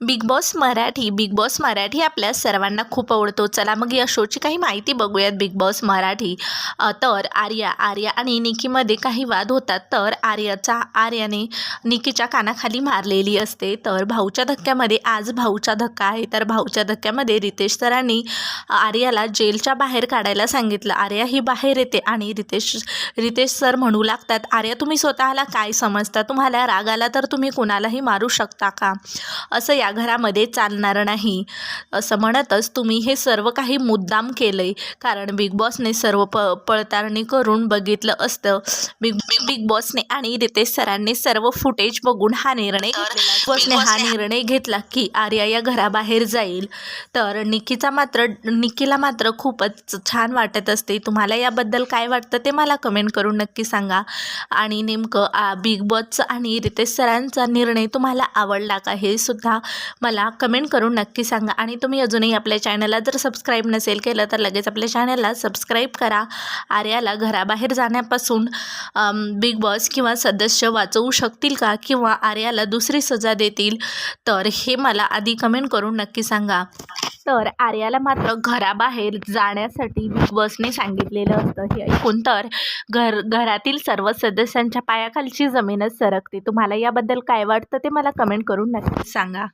Bigg Boss Marathi Bigg Boss Marathi आपल्या सर्वांना खूप आवडतो. चला मग या शोची काही माहिती बघूयात बिग बॉस मराठी. तर आर्या आर्या आणि निकीमध्ये काही वाद होतात. तर आर्याचा आर्याने निकीच्या कानाखाली मारलेली असते. तर भाऊच्या धक्क्यामध्ये आज भाऊचा धक्का आहे. तर भाऊच्या धक्क्यामध्ये रितेश सरांनी आर्याला जेलच्या बाहेर काढायला सांगितलं. आर्या ही बाहेर येते आणि रितेश रितेश सर म्हणू लागतात आर्या तुम्ही स्वतःला काय समजता? तुम्हाला राग आला तर तुम्ही कुणालाही मारू शकता का? असं या घरामध्ये चालणार नाही. असं म्हणतच तुम्ही हे सर्व काही मुद्दाम केलं आहे कारण बिग बॉसने सर्व प पडताळणी करून बघितलं असतं. बिग बिग बिग बॉसने आणि रितेश सरांनी सर्व फुटेज बघून हा निर्णय. बॉसने हा निर्णय घेतला की आर्या या घराबाहेर जाईल. तर निकीचा मात्र निकीला मात्र खूपच छान वाटत असते. तुम्हाला याबद्दल काय वाटतं ते मला कमेंट करून नक्की सांगा. आणि नेमकं बिग बॉसचा आणि रितेश सरांचा निर्णय तुम्हाला आवडला का हे सुद्धा मला कमेंट करून नक्की सांगा. आणि तुम्ही अजूनही आपल्या चॅनलला जर सबस्क्राईब नसेल केलं तर लगेच आपल्या चॅनलला सबस्क्राईब करा. आर्याला घराबाहेर जाण्यापासून बिग बॉस किंवा सदस्य वाचवू शकतील का? किंवा आर्याला दुसरी सजा देतील? तर हे मला आधी कमेंट करून नक्की सांगा. तर आर्याला मात्र घराबाहेर जाण्यासाठी बिग बॉसने सांगितलेलं असतं हे ऐकून. तर घर घरातील सर्व सदस्यांच्या पायाखालची जमीनच सरकते. तुम्हाला याबद्दल काय वाटतं ते मला कमेंट करून नक्की सांगा.